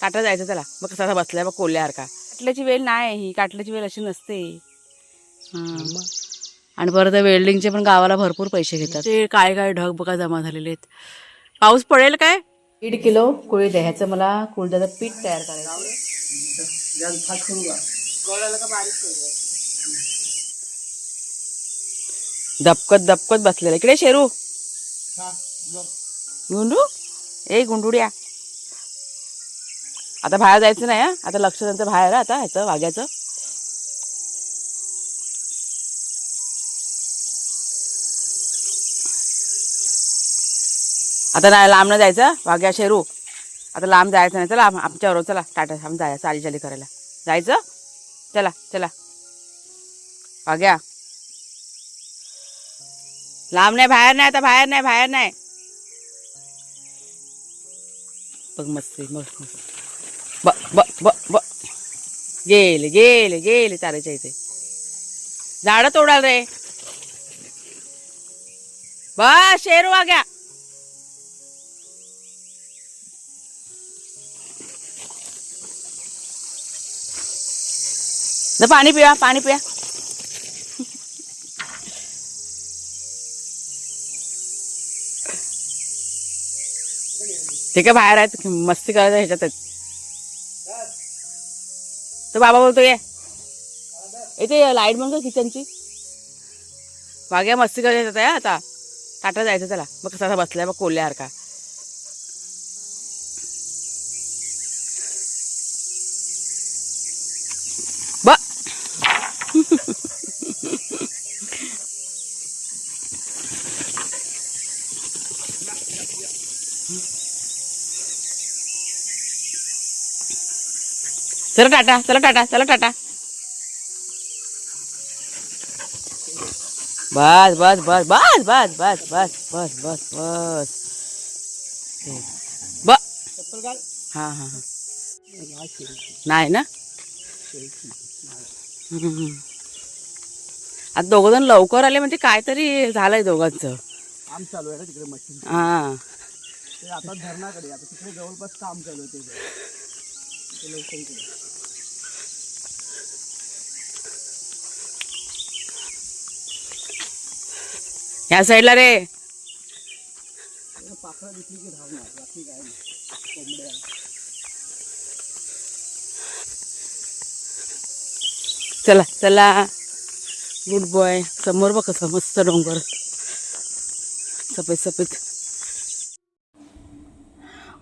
काटा जायचं त्याला. मग कसा बसलाय बघ कोल्ह्यासारखा काटल्याची वेल नाही ही काटल्याची वेल अशी नसते. हां. आणि परत वेल्डिंगचे पण गावाला भरपूर पैसे घेतात. ते काय काय ढग बघा जमा झालेले आहेत. पाऊस पडेल काय? दीड किलो कुळी द्या ह्याचं मला. कुळद्याचं पीठ तयार करायचं. दपकत दपकत बसलेलं. इकडे शेरू. गुंडू? ए गुंडुड्या. आता बाहेर जायचं नाही हा? आता लक्ष त्यांचं बाहेर आता ह्याचं वाघ्याचं. आता नाही लांब नाही जायचं वाघ्या शेरू. आता लांब जायचं नाही चला आमच्याबरोबर चला टाटा आम्ही जायचं चाली चाली करायला. जायचं? चला चला. वाघ्या. लांब नाही बाहेर नाही आता बाहेर नाही बाहेर नाही. बघ मस्त मस्त मस्त. ब ब ब ब. गेले गेले गेले चारायच्या इथे. झाडं तोडाल रे. बस शेरू वाग्या. न पाणी पिया पाणी पिया ते काय बाहेर आहेत. मस्ती करायचं ह्याच्यात. तर बाबा बोलतो ये. येते लाइट बंद कर किचनची. वाघ्या मस्ती करायचं आहे आता. टाटा जायचं त्याला. मग कसा बसलाय मग कोल्ह्यासारखा चला टाटा चला टाटा चला टाटा. बस बस बस बस बस बस बस बस बस बस. ब हां हां हां. नाही ना. आता दोघं जण लवकर आले म्हणजे काहीतरी झालंय दोघांचं. काम चालू आहे ना तिकडे मशीन. हां. आता धरणाकडे आता तिकडे जवळपास काम चालू आहे ते. लवकर ह्या साईडला रे. चला चला. गुड बॉय समोर बघ कसं मस्त डोंगर. सफेद सफेद.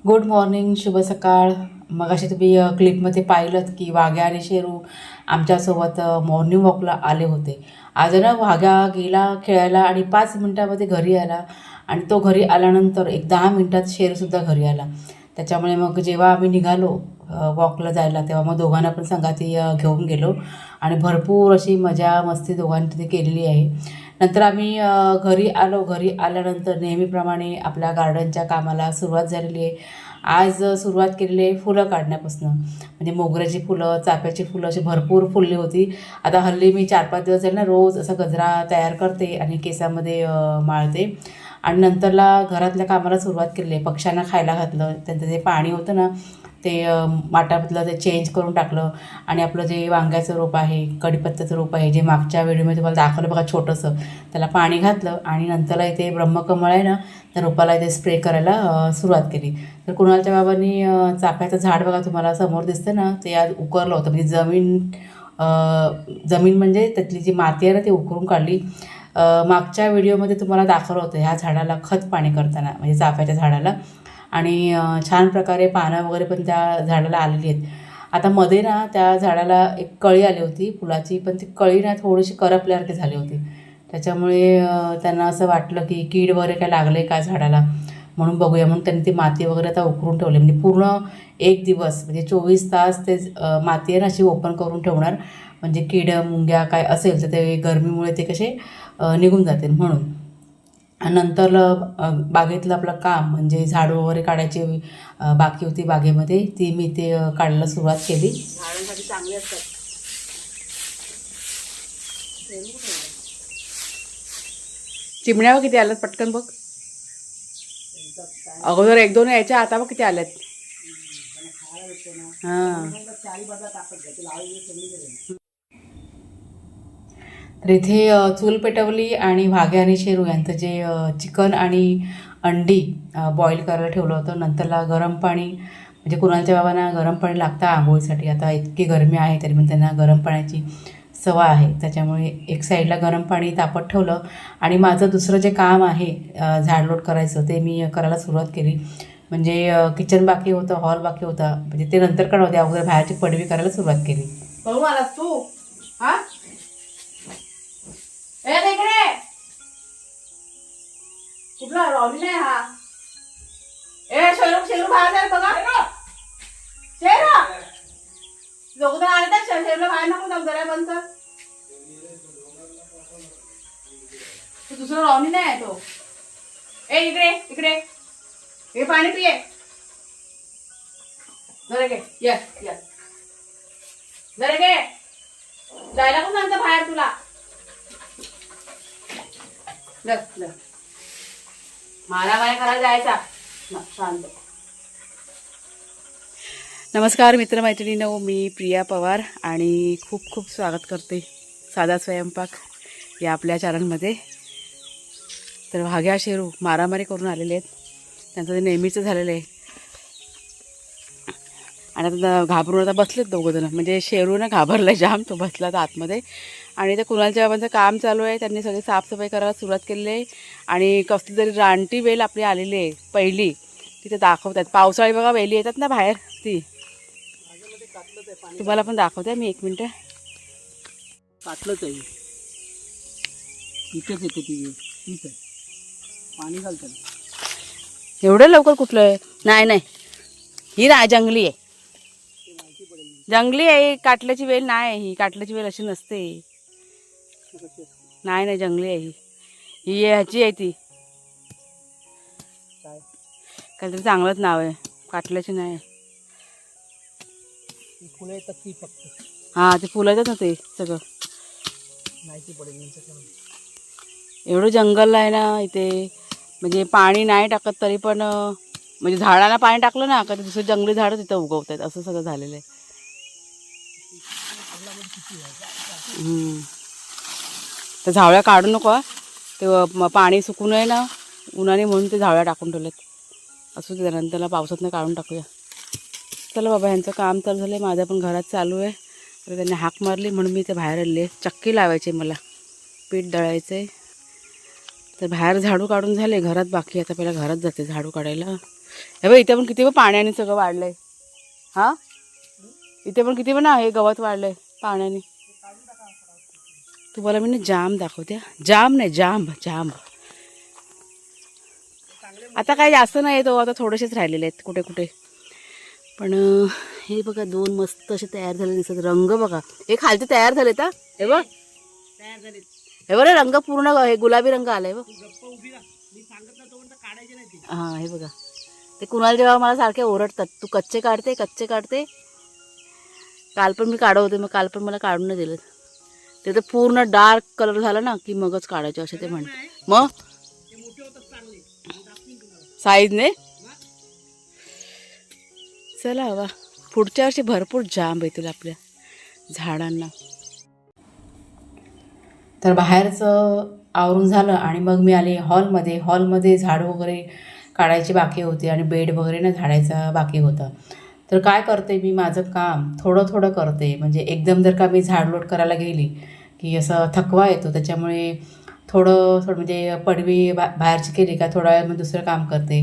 गुड मॉर्निंग शुभ सकाळ. मग असे तुम्ही क्लिपमध्ये पाहिलं की वाघ्या आणि शेरू आमच्यासोबत मॉर्निंग वॉकला आले होते. आज ना वाघ्या गेला खेळायला आणि पाच मिनटामध्ये घरी आला आणि तो घरी आल्यानंतर एक दहा मिनटात शेरसुद्धा घरी आला. त्याच्यामुळे मग जेव्हा आम्ही निघालो वॉकला जायला तेव्हा मग दोघांना पण संघाती घेऊन गेलो आणि भरपूर अशी मजा मस्ती दोघांनी तिथे केलेली आहे. नंतर आम्ही घरी आलो. घरी आल्यानंतर नेहमीप्रमाणे आपल्या गार्डनच्या कामाला सुरुवात झालेली आहे. आज सुरुवात केलेली आहे फुलं काढण्यापासून. म्हणजे मोगऱ्याची फुलं चाफ्याची फुलं अशी भरपूर फुलली होती. आता हल्ली मी चार पाच दिवस झाले ना रोज असा गजरा तयार करते आणि केसामध्ये माळते. आणि नंतरला घरातल्या कामाला सुरुवात केली आहे. पक्ष्यांना खायला घातलं त्यांचं जे पाणी होतं ना ते माठामधलं ते चेंज करून टाकलं. आणि आपलं जे वांग्याचं रोप आहे कढीपत्त्याचं रोप आहे जे मागच्या व्हिडिओमध्ये तुम्हाला दाखवलं बघा छोटंसं. त्याला पाणी घातलं आणि नंतरला इथे ब्रह्मकमळ आहे ना त्या रोपाला इथे स्प्रे करायला सुरुवात केली. तर कुणालच्या बाबांनी चाफ्याचं झाड बघा तुम्हाला समोर दिसतं ना ते आज उकरलं होतं. म्हणजे जमीन जमीन म्हणजे त्यातली जी माती आहे ना ती उकरून काढली. मागच्या व्हिडिओमध्ये तुम्हाला दाखवलं होतं ह्या झाडाला खत पाणी करताना म्हणजे चाफ्याच्या झाडाला. आणि छान प्रकारे पानं वगैरे पण त्या झाडाला आलेली आहेत. आता मध्ये ना त्या झाडाला एक कळी आली होती फुलाची पण ती कळी ना थोडीशी करपल्यासारखी झाली होती. त्याच्यामुळे त्यांना असं वाटलं की कीड वगैरे काय लागलं आहे का झाडाला? म्हणून बघूया. म्हणून त्यांनी ती माती वगैरे आता उकरून ठेवली. म्हणजे पूर्ण एक दिवस म्हणजे चोवीस तास ते माती आहे ना अशी ओपन करून ठेवणार. म्हणजे कीड मुंग्या काय असेल तर ते गरमीमुळे ते कसे निघून जातील म्हणून. नंतर बागेतलं आपलं काम म्हणजे झाडं वगैरे काढायची बाकी होती बागेमध्ये ती मी ते काढायला सुरुवात केली. झाडांसाठी चांगले असतात. चिमण्या बघ किती आल्यात पटकन बघ. अगोदर एक दोन यायच्या आता बघ किती आल्यात. हां मग चारी बाजूला टाकत जाते लावली सगळीकडे तर इथे चूल पेटवली आणि वाघे आणि शेरू यांचं जे चिकन आणि अंडी बॉईल करायला ठेवलं होतं. नंतरला गरम पाणी म्हणजे कुणालच्या बाबांना गरम पाणी लागतं आंघोळीसाठी. आता इतकी गरमी आहे तरी पण त्यांना गरम पाण्याची सवय आहे. त्याच्यामुळे एक साईडला गरम पाणी तापत ठेवलं. आणि माझं दुसरं जे काम आहे झाडलोट करायचं ते मी करायला सुरुवात केली. म्हणजे किचन बाकी होतं हॉल बाकी होता. म्हणजे ते नंतर करणार होते अगोदर बाहेरची पडवी करायला सुरुवात केली. मला तू. हा? ए रे इकडे कुठला रॉबी नाही हा ए शेरू शेरू बाहेर बघा शेरू लोक तर आले तर शेरूला बाहेर नको जाऊ जरा बंद कर। तो दुसरा रॉबी नाही आहे तो। ए इकडे इकडे। हे पाणी पिये जरा घे ये ये। जरा घे जायला कोण सांगतं बाहेर तुला मला काय करायला जायचा? शांत. नमस्कार मित्रमैत्रिणींनो. मी प्रिया पवार आणि खूप खूप स्वागत करते साधा स्वयंपाक या आपल्या चॅनलमध्ये. तर वाघ्या शेरू मारामारी करून आलेले आहेत. त्यांचं ते नेहमीचं झालेलं आहे. आणि आता घाबरून आता बसलेत दोघं जण. म्हणजे शेरू ना घाबरला जाम तो बसला तर आतमध्ये. आणि ते कुणालच्या बाबांचं काम चालू आहे त्यांनी सगळी साफसफाई करायला सुरुवात केलेली आहे. आणि कसली तरी रानटी वेल आपली आलेली आहे पहिली. तिथे दाखवतात. पावसाळी बघा वेली येतात ना बाहेर ती. तुम्हाला पण दाखवते मी एक मिनटं. काटलंच आहे. इथेच येते ती. ठीक आहे. पाणी घालतं एवढं लवकर कुठलं? आहे नाही नाही. ही ना जंगली आहे. जंगली आहे ही काटल्याची वेल नाही आहे ही काटल्याची वेल अशी नसते नाही नाही जंगली आहे ही. ही ह्याची आहे ती. काहीतरी चांगलंच नाव आहे काटल्याची नाही. आहे. ती फुलं येतात ती फक्त? हां ते फुलं येतात ना ते सगळं. माहिती पडेल. एवढं जंगल आहे ना इथे. म्हणजे पाणी नाही टाकत तरी पण म्हणजे झाडाला पाणी टाकलं ना का ते दुसरं जंगली झाडं तिथं उगवत आहेत असं सगळं झालेलं आहे. हम्म. तर झावळ्या काढू नको हा. ते म- पाणी सुकू नये ना उन्हाने म्हणून ते झावळ्या टाकून ठेवलेत. असू दे नंतर त्याला पावसातनं काढून टाकूया. चला बाबा ह्यांचं काम चालू झालं आहे माझ्या पण घरात चालू आहे. तर त्यांनी हाक मारली म्हणून मी ते बाहेर आले चक्की लावायची आहे मला. पीठ दळायचं आहे तर बाहेर झाडू काढून झाले घरात बाकी आता पहिला घरात जाते झाडू काढायला. हे बघ इथे पण किती पण पाण्याने सगळं वाढलं आहे हां? इथे पण किती पण हे गवत वाढलं आहे पाण्याने. तुम्हाला मी ना जाम दाखवते हा. जाम नाही जांब जांब आता काही जास्त नाही तो आता थोडेसेच राहिलेले आहेत कुठे कुठे. पण हे बघा दोन मस्त असे तयार झाले दिसत रंग बघा. हे खालचे तयार झालेत हा. हे बघ. तयार झाले हे बघ रंग पूर्ण हे गुलाबी रंग आलाय बघ. हां हे बघा. ते कुणाल जेव्हा मला सारखे ओरडतात तू कच्चे काढते कच्चे काढते. काल पण मी काढवते मग काल पण मला काढून नाही दिलं. ते तर पूर्ण डार्क कलर झाला ना की मगच काढायचे असे ते म्हणते. मग? साईज मोठे साईजने चला हवा. पुढच्या वर्षी भरपूर जांब येतील आपल्या झाडांना. तर बाहेरचं आवरून झालं आणि मग मी आले हॉलमध्ये. हॉलमध्ये झाड वगैरे काढायची बाकी होती आणि बेड वगैरे ना झाडायचा बाकी होता. तर काय करते मी माझं काम? थोडं थोडं करते. म्हणजे एकदम जर का मी झाडलोट करायला गेली की असं थकवा येतो त्याच्यामुळे थोडं थोडं म्हणजे पडवी बा बाहेरची केली का थोडा वेळ मग दुसरं काम करते.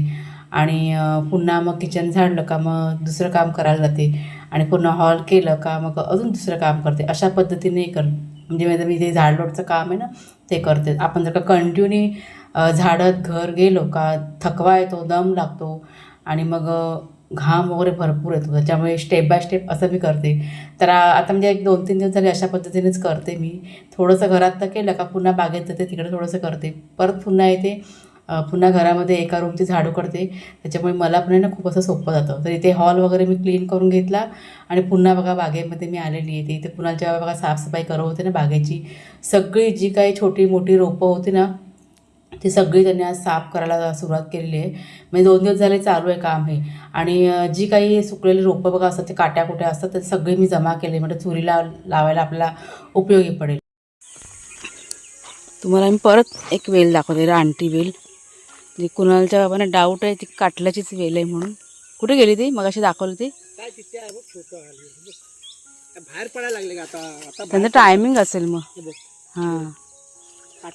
आणि पुन्हा मग किचन झाडलं का मग दुसरं काम करायला जाते. आणि पुन्हा हॉल केलं का मग अजून दुसरं काम करते. अशा पद्धतीने कर म्हणजे माझं मी जे झाडलोटचं काम आहे ना ते करते. आपण जर का कंटिन्यू झाडत घर गेलो का थकवा येतो दम लागतो. आणि मग घाम वगैरे भरपूर येतो त्याच्यामुळे स्टेप बाय स्टेप असं मी करते. तर आता म्हणजे एक दोन तीन दिवस झाले अशा पद्धतीनेच करते मी. थोडंसं घरात तर केलं का पुन्हा बागेत जाते तिकडे थोडंसं करते. परत पुन्हा येते. पुन्हा घरामध्ये एका रूमची झाडू करते. त्याच्यामुळे मला पण आहे ना खूप असं सोपं जातं. तर इथे हॉल वगैरे मी क्लीन करून घेतला आणि पुन्हा बघा बागेमध्ये मी आलेली आहे. इथे पुन्हा जेव्हा बघा साफसफाई करत होते ना बागेची सगळी जी काही छोटी मोठी रोपं होती ना ती सगळी त्यांनी आज साफ करायला सुरुवात केलेली आहे. म्हणजे दोन दिवस झाले चालू आहे काम हे. आणि जी काही सुकलेली रोपं बघा असतात ते काट्या कुट्या असतात ते सगळे मी जमा केले म्हणजे चुरीला लावायला आपल्याला उपयोगी पडेल. तुम्हाला मी परत एक वेल दाखवते रानटी वेल. जी कुणालच्या बाबांना डाऊट आहे ती काटल्याचीच वेल आहे म्हणून. कुठे गेली ती? मग अशी दाखवली ती. बाहेर पडायला लागले का आता? आता त्यांचं टायमिंग असेल मग.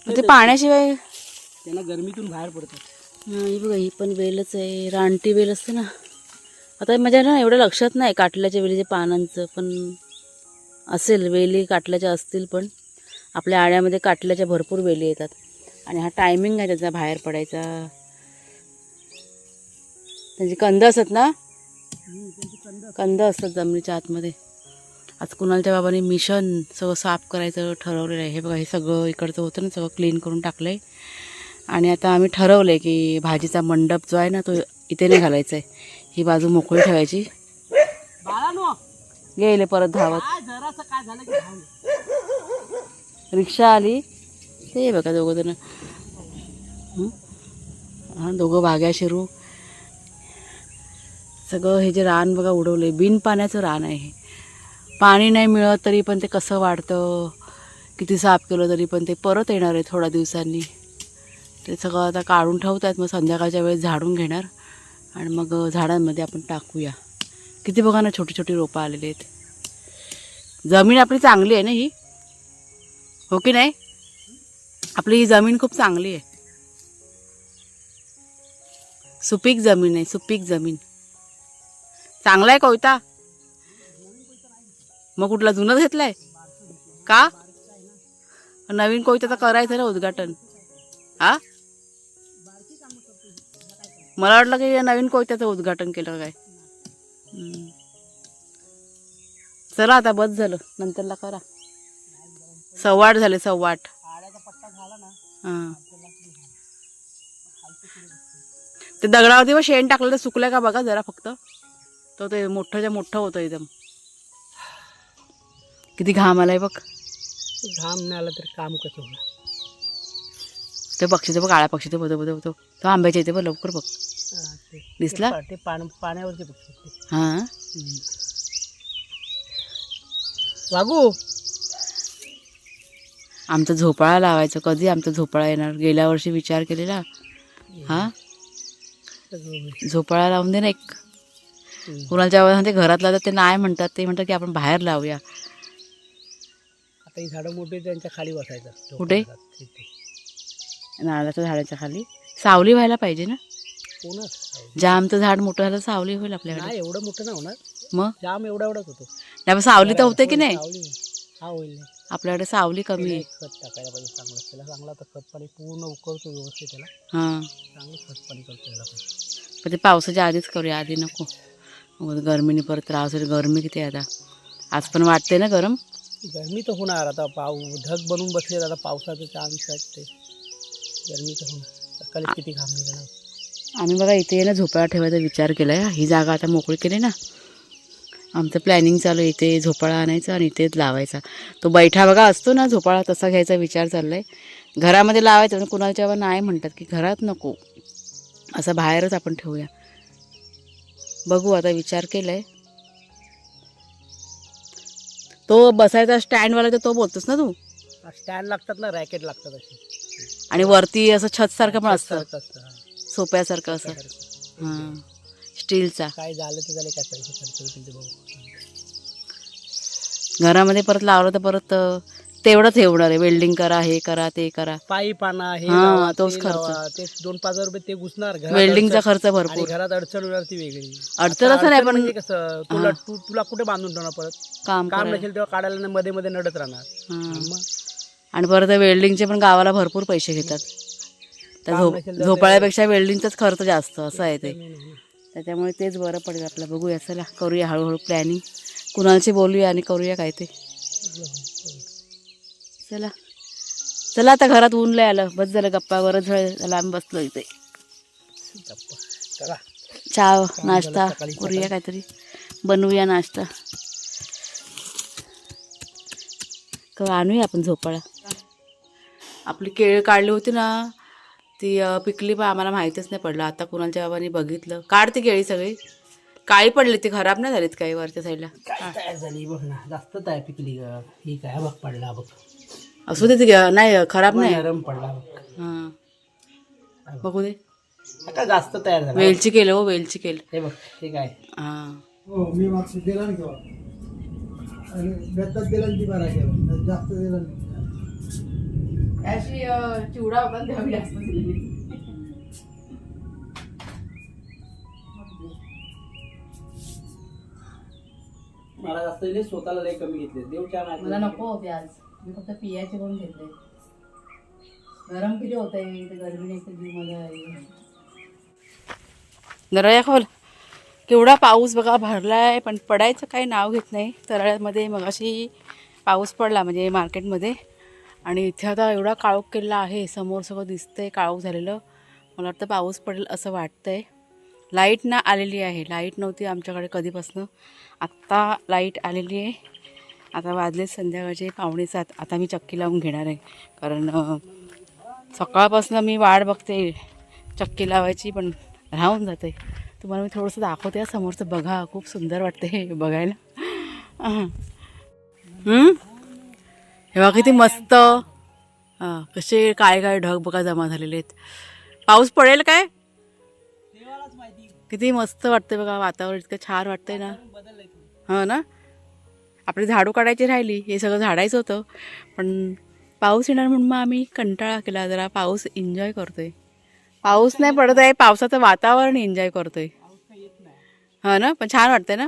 हे ते पाण्याशिवाय त्यांना गरमीतून बाहेर पडतात. ही बघा ही पण वेलच आहे रानटी वेल असते ना. आता माझ्या ना एवढं लक्षात नाही काटल्याच्या वेलीचे पानांचं पण असेल वेली काटल्याच्या असतील पण आपल्या आळ्यामध्ये काटल्याच्या भरपूर वेली येतात. आणि हा टायमिंग आहे त्याचा बाहेर पडायचा. त्यांचे कंद असतात ना? कंद असतात जमिनीच्या आतमध्ये. आज कुणालच्या बाबांनी मिशन सगळं साफ करायचं ठरवलेलं आहे. हे बघा हे सगळं इकडचं होतं ना सगळं क्लीन करून टाकलं आहे आणि आता आम्ही ठरवलं आहे की भाजीचा मंडप जो आहे ना तो इथे नाही घालायचा आहे ही बाजू मोकळी ठेवायची. गेले परत धावत. रिक्षा आली. ते बघा दोघं जण. हं? दोघं भाग्या शिरू. सगळं हे जे रान बघा उडवले बिन पाण्याचं रान आहे हे. पाणी नाही मिळत तरी पण ते कसं वाढतं? किती साफ केलं तरी पण ते परत येणार आहे थोड्या दिवसांनी. ते सगळं आता काढून ठेवतात. मग संध्याकाळच्या वेळेस झाडून घेणार. आणि मग झाडांमध्ये आपण टाकूया. किती बघा ना छोटी छोटी रोपं आलेली आहेत. जमीन आपली चांगली आहे ना ही? हो की नाही? आपली ही जमीन खूप चांगली आहे. सुपीक जमीन आहे सुपीक जमीन. चांगला आहे कोयता मग कुठला जुनच घेतलाय? का? नवीन कोयता तर करायचं ना उद्घाटन. हा? मला वाटलं की या नवीन कोयत्याचं उद्घाटन केलं काय. चला आता बस झालं. नंतरला करा. सव्वाट झाले सव्वाट हां. ते दगडावरती व शेण टाकलेलं सुकलं का बघा जरा फक्त. तो ते मोठंच्या मोठं होतं एकदम. किती घाम आलाय बघ. घाम नाही आला तरी काम कसं होणार? ते पक्षी बघ काळ्या पक्षी ते बदल बदल होतो तो आंब्याच्या इथे बघ लवकर बघ. ते- दिसला? ते ते पाण्यावरचे पक्षी ते. हां. वागू. आमचं झोपाळा लावायचं कधी? आमचा झोपाळा येणार. गेल्या वर्षी विचार केलेला. हा? झोपाळा लावून दे ना एक. कुणाच्या आवाजात ते घरात लावतात ते नाही म्हणतात. ते म्हणतात की आपण बाहेर लावूया. आता ही झाडं मोठी त्यांच्या खाली बसायचं. कुठे? नारळाच्या झाडाच्या खाली. सावली व्हायला पाहिजे ना? कोणच जामचं झाड मोठं झालं सावली होईल आपल्याकडे. नाही एवढं मोठं नाही होणार. मग? जाम एवढा एवढाच होतो. नाही पण सावली तर होते की नाही? सावली. हा होईल. आपल्याकडे सावली कमी आहे. एक खत टाकायला पाहिजे चांगलं. त्याला चांगला तर खत पाणी पूर्ण उकळतो व्यवस्थित त्याला. हां. चांगलं खत पाणी करतो त्याला पण पण ते पावसाच्या आधीच करूया आधी नको. मग गरमीने परत त्रास होईल. गरमी किती आहे आता? आज पण वाटते ना गरम? गरमी तर होणार. आता पाऊ ढग बनून बसले आता पावसाचे चान्स आहेत ते गरमी तर होणार. सकाळी किती घाम निघाला आम्ही बघा इथे ना झोपाळा ठेवायचा विचार केला आहे ही जागा आता मोकळी केली ना. आमचं प्लॅनिंग चालू आहे. इथे झोपाळा आणायचा आणि इथेच लावायचा. तो बैठा बघा असतो ना झोपाळा तसा घ्यायचा विचार चालला आहे घरामध्ये लावायचा पण कुणाच्या बाबा नाही म्हणतात की घरात नको. असं बाहेरच आपण ठेवूया. बघू आता विचार केला आहे तो बसायचा स्टँडवाला तर तो बोलतोस ना तू. स्टँड लागतात ना रॅकेट लागतात असे. आणि वरती असं छतसारखं पण असतं. सारखं असतं, हा. सोप्यासारखं असं. हां. स्टीलचा. काय झालं तर झाले काय पैसे खर्च होतील ते बघू. घरामध्ये परत लावलं तर परत तेवढंच हे होणार आहे वेल्डिंग करा हे करा ते करा. पाईप आणा हे लावा, तोच ते खर्च. लावा, ते दोन पाच हजार रुपये ते घुसणार. घरात वेल्डिंगचा अडचण- खर्च आणि भरपूर घरात अडचण होणार ती वेगळी. अडचण असं नाही, पण- म्हणजे कसं तुला तू तुला कुठे बांधून ठेवणार परत? काम काम करायला. नसेल तेव्हा काढायला ना मध्ये मध्ये नडत राहणार. हां. मग? आणि परत वेल्डिंगचे पण गावाला भरपूर पैसे घेतात. त्या झोप झोपाळ्यापेक्षा वेल्डिंगचाच खर्च जास्त असं आहे ते. त्याच्यामुळे तेच बरं पडेल आपलं. बघूया चला करूया हळूहळू प्लॅनिंग कुणालशी बोलूया आणि करूया काय ते. चला. चला आता घरात ऊन लय आलं. बस झालं गप्पा बरंच झाला आम्ही बसलो इथे. चहा नाश्ता करूया काहीतरी. बनवूया नाश्ता. आणूया आपण झोपाळा. आपली केळ काढली होती ना ती पिकली पण आम्हाला माहीतच नाही पडलं. आता कुणाच्या बाबांनी बघितलं. काढ ती केळी सगळी. काळी पडली ती खराब नाही झालीत काही वरच्या साईडला काय तयार झाली बघ ना जास्त तयार पिकली ही काय बघ पडला बघ. असू दे ती नाही खराब नाही. नरम पडला बघ. हां. बघू दे. आता जास्त तयार झाला. वेलची केलं हो वेलची केलं. हे बघ हे काय? हां. हो मी मागचं दिला ना जास्त दिला नाही. अशी चिवडा होता द्यावी जास्त मला जास्त दिले स्वतःला लय कमी घेतले. देव छान मला नको होते आज. मी फक्त पियाचे म्हणून घेतले. गरम किती होत आहे गरमी नाही जीवमध्ये नरळ्या खोल. केवढा पाऊस बघा भरलाय पण पडायचं काही नाव घेत नाही. तरळ्यामध्ये मग अशी पाऊस पडला म्हणजे मार्केटमध्ये. आणि इथे आता एवढा काळोख किल्ला आहे समोर सगळं दिसतंय काळोख झालेलं. मला वाटतं पाऊस पडेल असं वाटतंय. लाइट ना आलेली आहे. लाइट नव्हती आमच्याकडे कधीपासनं. आत्ता लाइट आलेली आहे. आता वाजले संध्याकाळचे पावणे सात. आता मी चक्की लावून घेणार आहे. कारण सकाळपासून मी वाट बघते. चक्की लावायची पण राहून जाते. तुम्हाला मी थोडंसं दाखवते. समोरचं बघा. खूप सुंदर वाटते हे? बघायला अहं. किती मस्त. हां कसे काय काय ढग बघा जमा झालेले आहेत. पाऊस पडेल काय? किती मस्त वाटते बघा वातावरण इतकं छान वाटतंय ना. हो ना? आपली झाडू काढायची राहिली हे सगळं झाडायचं होतं. पण पाऊस येणार म्हणून मग आम्ही कंटाळा केला जरा पाऊस एन्जॉय करतोय. पाऊस नाही पडत आहे पावसाचं वातावरण एन्जॉय करतोय. हो ना? पण छान वाटतंय ना?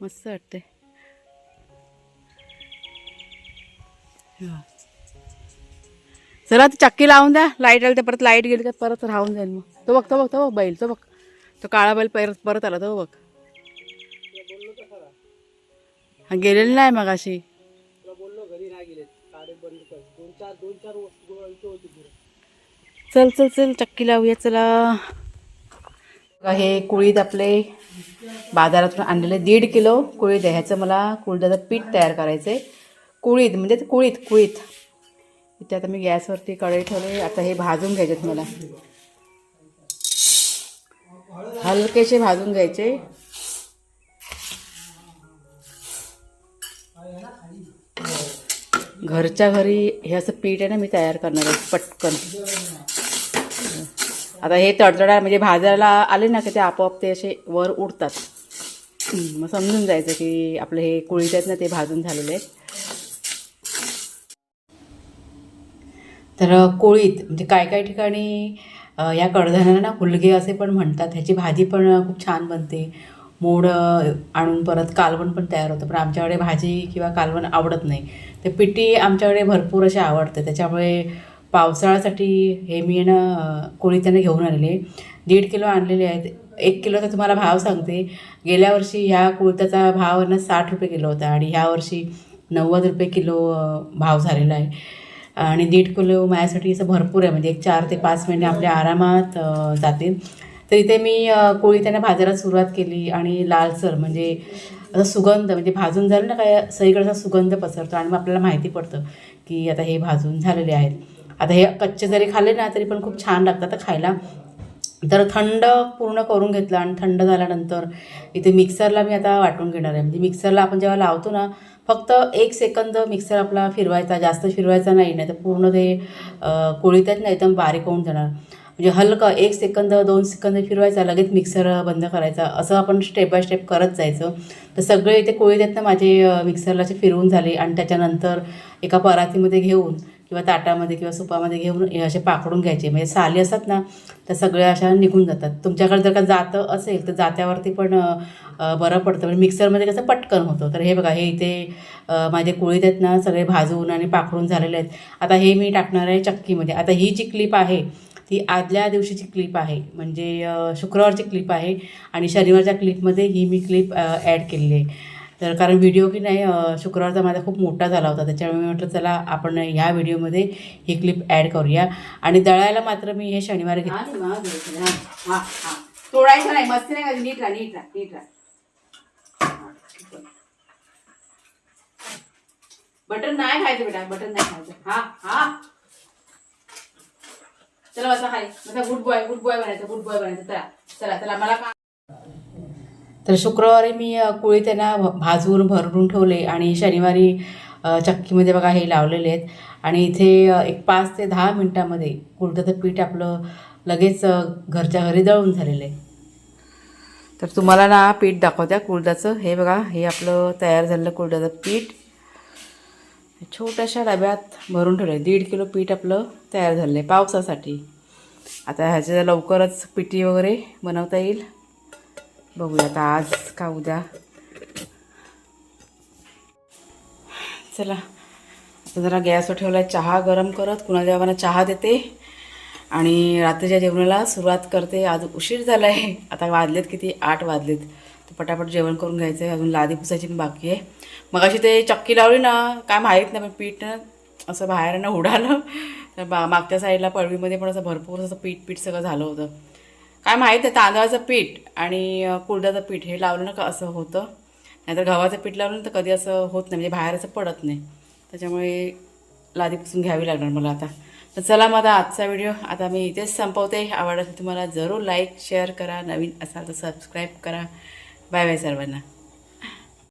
मस्त वाटतंय. चला ती चक्की लावून द्या. लाइट आली तर परत लाइट गेली तर परत राहून जाईल मग. तो बघ तो बघ तो बघ बैल तो बघ. तो काळा बैल परत परत आला तो बघ. हा गेलेला नाही मग अशी चल चल चल चक्की लावूया चला. हे कुळीत आपले बाजारातून आणलेले दीड किलो कुळीत आहे ह्याचं मला कुळदाचं पीठ तयार करायचं आहे कुळीत म्हणजे ते कुळीत कुळीत. इथे आता मी गॅसवरती कढई ठेवले आता हे भाजून घ्यायचे मला. हलकेसे भाजून घ्यायचे. घरच्या घरी हे असं पीठ आहे ना मी तयार करणार आहे पटकन. आता हे तडतडा म्हणजे भाजायला आले ना की ते आपोआप ते असे वर उडतात. मग समजून जायचं की आपले हे कुळीत आहेत ना ते भाजून झालेले आहेत. तर कोळीत म्हणजे काय काय ठिकाणी या कडधान्याला ना हुलगे असे पण म्हणतात. ह्याची भाजी पण खूप छान बनते. मोड आणून परत कालवण पण तयार होतं. पण आमच्याकडे भाजी किंवा कालवण आवडत नाही. ते पिठी आमच्याकडे भरपूर असे आवडते. त्याच्यामुळे पावसाळ्यासाठी हे मी ना कोळी कोळीत्याने घेऊन आलेले. दीड किलो आणलेले आहेत. एक किलोचा तुम्हाला भाव सांगते. गेल्या वर्षी ह्या कुळत्याचा भाव ना साठ रुपये किलो होता. आणि ह्या वर्षी नव्वद रुपये किलो भाव झालेला आहे. आणि दीड किलो माझ्यासाठी असं भरपूर आहे. म्हणजे एक चार ते पाच महिने आपल्या आरामात जातील. तर इथे मी कोळी त्यांना भाजायला सुरुवात केली आणि लालसर म्हणजे असा सुगंध म्हणजे भाजून झालं ना काय सगळीकडचा सुगंध पसरतो आणि मग आपल्याला माहिती पडतं की आता हे भाजून झालेले आहेत. आता हे कच्चे जरी खाल्ले ना तरी पण खूप छान लागतात आता खायला. तर थंड पूर्ण करून घेतलं आणि थंड झाल्यानंतर इथे मिक्सरला मी आता वाटून घेणार आहे. म्हणजे मिक्सरला आपण जेव्हा लावतो ना फक्त एक सेकंद मिक्सर आपला फिरवायचा जास्त फिरवायचा नाही नाही तर पूर्ण ते कोळीतच नाही ना एकदम बारीक होऊन जाणार. म्हणजे हलकं एक सेकंद दोन सेकंद फिरवायचा लगेच मिक्सर बंद करायचा. असं आपण स्टेप बाय स्टेप करत जायचं. तर सगळे इथे कोळीत आहेत ना माझे मिक्सरला असे फिरवून झाले. आणि त्याच्यानंतर एका परातीमध्ये घेऊन किंवा ताटामध्ये किंवा सुपामध्ये घेऊन हे असे पाकडून घ्यायचे. म्हणजे साली असतात ना त्या सगळ्या अशा निघून जातात. तुमच्याकडे जर का जातं असेल तर जात्यावरती पण बरं पडतं. म्हणजे मिक्सरमध्ये कसं पटकन होतं. तर हे बघा हे इथे माझे कोळीत आहेत ना सगळे भाजून आणि पाकडून झालेले आहेत. आता हे मी टाकणार आहे चक्कीमध्ये. आता ही जी क्लिप आहे ती आदल्या दिवशीची क्लिप आहे. म्हणजे शुक्रवारची क्लिप आहे आणि शनिवारच्या क्लिपमध्ये ही मी क्लिप ॲड केलेली आहे. तर कारण व्हिडिओ की नाही शुक्रवारचा माझा खूप मोठा झाला होता. त्याच्यामुळे मी म्हटलं चला आपण ह्या व्हिडिओमध्ये ही क्लिप ॲड करूया. आणि दळायला मात्र मी हे शनिवार घेतले. तोडायचं नाही. मस्ती नाही नीट राहा नीट राहा नीट राहा. बटन नाही खायचं बेटा बटन नाही खायचं. हा हा. चला बसा खाली. बसा गुड बॉय गुड बॉय बनायचं गुड बॉय बनायचं. चला चला चला मला तर शुक्रवारी मी कुळी त्यांना भ- भाजून भरून ठेवले आणि शनिवारी चक्कीमध्ये बघा हे लावलेले आहेत. आणि इथे एक पाच ते दहा मिनटामध्ये कुळथाचं पीठ आपलं लगेच घरच्या घरी दळून झालेलं आहे. तर तुम्हाला ना पीठ दाखवत्या कुळदाचं. हे बघा हे आपलं तयार झालेलं कुळदाचं पीठ. छोट्याशा डब्यात भरून ठेवलं आहे दीड किलो पीठ आपलं तयार झालेलं आहे पावसासाठी. आता ह्याच्या लवकरच पिठी वगैरे बनवता येईल. बघूया आता आज का उद्या. चला जरा गॅसवर ठेवला चहा गरम करत कुणाच्या जेवणाला चहा देते. आणि रात्रीच्या जेवणाला सुरुवात करते. आज उशीर झाला आहे आता वाजलेत किती? आठ वाजलेत. तर पटापट जेवण करून घ्यायचं आहे अजून लादी पुसायची पण बाकी आहे. मग अशी ते चक्की लावली ना काय माहीत नाही पण पीठ असं बाहेर ना उडालं. तर बा मागच्या साईडला पळवीमध्ये पण असं भरपूर असं पीठ पीठ सगळं झालं होतं. काय माहीत आहे तांदळाचं पीठ आणि कुरडाचं पीठ हे लावलं ना का असं होतं. नाहीतर गव्हाचं पीठ लावलं तर कधी असं होत नाही म्हणजे बाहेर असं पडत नाही. त्याच्यामुळे लादीपासून घ्यावी लागणार मला आता. तर चला मग आजचा व्हिडिओ आता मी इथेच संपवते. आवडत तुम्हाला जरूर लाईक शेअर करा. नवीन असाल तर सबस्क्राईब करा. बाय बाय सर्वांना.